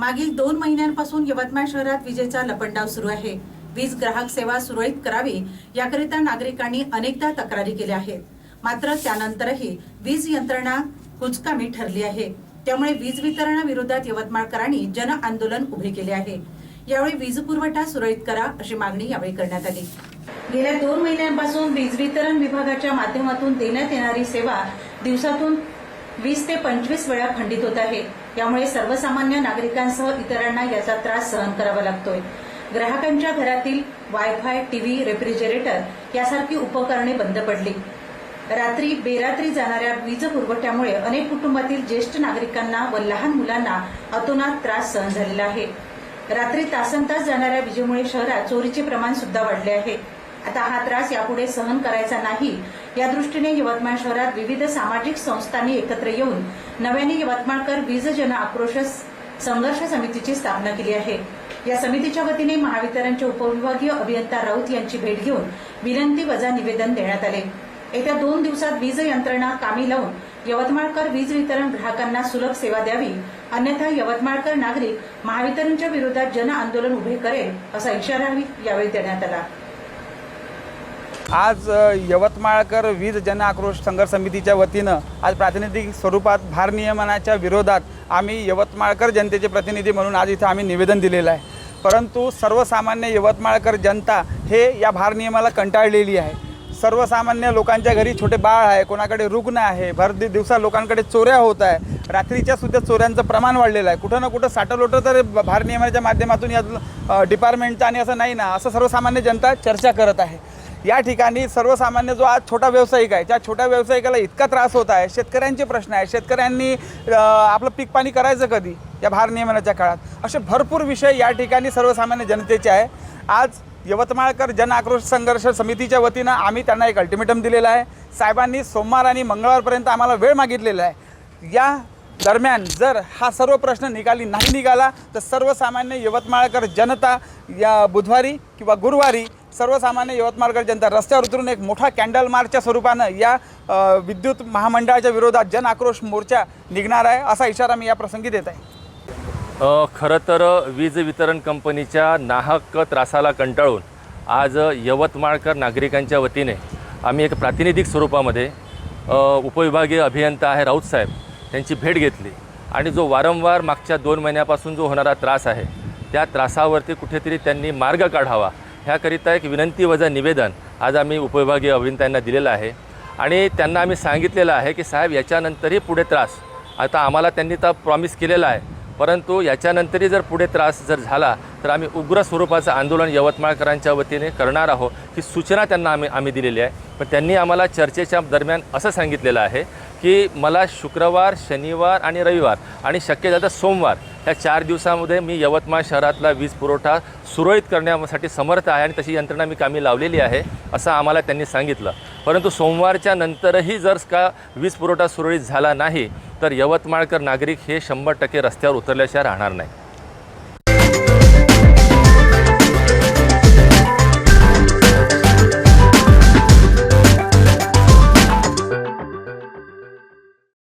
मागील दोन महिन्यांपासून यवतमाळ शहरात विजेचा लपंडाव सुरू आहे. वीज ग्राहक सेवा सुरळीत करावी याकरिता नागरिकांनी अनेकदा तक्रारी केल्या आहेत. मात्र त्यानंतरही वीज यंत्रणा कुचकामी ठरली आहे. त्यामुळे वीज वितरणाविरोधात यवतमाळकरांनी जन आंदोलन उभे केले आहे. यावेळी वीज पुरवठा सुरळीत करा अशी मागणी यावेळी करण्यात आली. गेल्या दोन महिन्यांपासून वीज वितरण विभागाच्या माध्यमातून देण्यात येणारी सेवा दिवसातून वीस ते पंचवीस वेळा खंडित होत आहे. यामुळे सर्वसामान्य नागरिकांसह इतरांना याचा त्रास सहन करावा लागतोय. ग्राहकांच्या घरातील वायफाय टीव्ही रेफ्रिजरेटर यासारखी उपकरणे बंद पडली. रात्री बेरात्री जाणाऱ्या वीज पुरवठ्यामुळे अनेक कुटुंबातील ज्येष्ठ नागरिकांना व लहान मुलांना अतोनात त्रास सहन झालेला आहे. रात्री तासन तास जाणाऱ्या विजेमुळे शहरात चोरीचे प्रमाण सुद्धा वाढले आहे. आता हा त्रास यापुढे सहन करायचा नाही. या दृष्टीने यवतमाळ शहरात विविध सामाजिक संस्थांनी एकत्र येऊन नव्याने यवतमाळकर वीज जन आक्रोश संघर्ष समितीची स्थापना केली आहे. या समितीच्या वतीने महावितरणचे उपविभागीय अभियंता राऊत यांची भेट घेऊन विनंती वजा निवेदन देण्यात आले. येत्या दोन दिवसात वीज यंत्रणा कामी लावून यवतमाळकर वीज वितरण ग्राहकांना सुलभ सेवा द्यावी अन्यथा यवतमाळकर नागरिक महावितरणच्या विरोधात जन आंदोलन उभे करेल असा इशाराही यावेळी देण्यात आला. आज यवतमाळकर वीज जन आक्रोश संघर्ष समितीच्या वतीनं आज प्रातिनिधिक स्वरूपात भारनियमनाच्या विरोधात आम्ही यवतमाळकर जनतेचे प्रतिनिधी म्हणून आज इथं आम्ही निवेदन दिलेलं आहे. परंतु सर्वसामान्य यवतमाळकर जनता हे या भारनियमाला कंटाळलेली आहे. सर्वसामान्य लोकांच्या घरी छोटे बाळ आहे कोणाकडे रुग्ण आहे भर दिवसा लोकांकडे चोऱ्या होत आहे रात्रीच्या सुद्धा चोऱ्यांचं प्रमाण वाढलेलं आहे. कुठं ना कुठं साठवलोटं तर भारनियमनाच्या माध्यमातून या डिपार्टमेंटचं आणि असं नाही ना असं सर्वसामान्य जनता चर्चा करत आहे. या ठिकाणी सर्वसामान्य जो आज छोटा व्यावसायिक आहे त्या छोट्या व्यावसायिकाला इतका त्रास होत आहे शेतकऱ्यांचे प्रश्न आहे शेतकऱ्यांनी आपलं पीक पाणी करायचं कधी? या भारनियमनाच्या काळात. असे भरपूर विषय या ठिकाणी सर्वसामान्य जनतेचे आहे. आज यवतमाळकर जन आक्रोश संघर्ष समितीच्या वतीनं आम्ही त्यांना एक अल्टिमेटम दिलेला आहे. साहेबांनी सोमवार आणि मंगळवारपर्यंत आम्हाला वेळ मागितलेला आहे. या दरम्यान जर हा सर्व प्रश्न निकाली नाही निघाला तर सर्वसामान्य यवतमाळकर जनता या बुधवारी किंवा गुरुवारी सर्वसामान्य यवतमाळकर जनता रस्त्यावर उतरून एक मोठा कॅन्डल मार्चच्या स्वरूपानं या विद्युत महामंडळाच्या विरोधात जन आक्रोश मोर्चा निघणार आहे असा इशारा मी या प्रसंगी देत आहे. खरं तर वीज वितरण कंपनीच्या नाहक त्रासाला कंटाळून आज यवतमाळकर नागरिकांच्या वतीने आम्ही एक प्रातिनिधिक स्वरूपामध्ये उपविभागीय अभियंता आहे राऊत साहेब त्यांची भेट घेतली. आणि जो वारंवार मागच्या दोन महिन्यापासून जो होणारा त्रास आहे त्या त्रासावरती कुठेतरी त्यांनी मार्ग काढावा ह्याकरिता एक विनंती वजा निवेदन आज आम्ही उपविभागीय अभियंत्यांना दिलेलं आहे. आणि त्यांना आम्ही सांगितलेलं आहे की साहेब याच्यानंतरही पुढे त्रास. आता आम्हाला त्यांनी तर प्रॉमिस केलेला आहे. परंतु याच्यानंतरही जर पुढे त्रास जर झाला तर आम्ही उग्र स्वरूपाचं आंदोलन यवतमाळकरांच्या वतीने करणार आहोत ही सूचना त्यांना आम्ही आम्ही दिलेली आहे. पण त्यांनी आम्हाला चर्चेच्या दरम्यान असं सांगितलेलं आहे की मला शुक्रवार शनिवार आणि रविवार आणि शक्य झालं सोमवार ह्या चार दिवसामध्ये मी यवतमाळ शहरातला वीज पुरवठा सुरळीत करण्यासाठी समर्थ आहे आणि तशी यंत्रणा मी कामी लावलेली आहे असं आम्हाला त्यांनी सांगितलं. परंतु सोमवारच्या नंतरही जर का वीज पुरवठा सुरळीत झाला नाही तर यवतमाळकर नागरिक हे शंभर टक्के रस्त्यावर उतरल्याशिवाय राहणार नाही.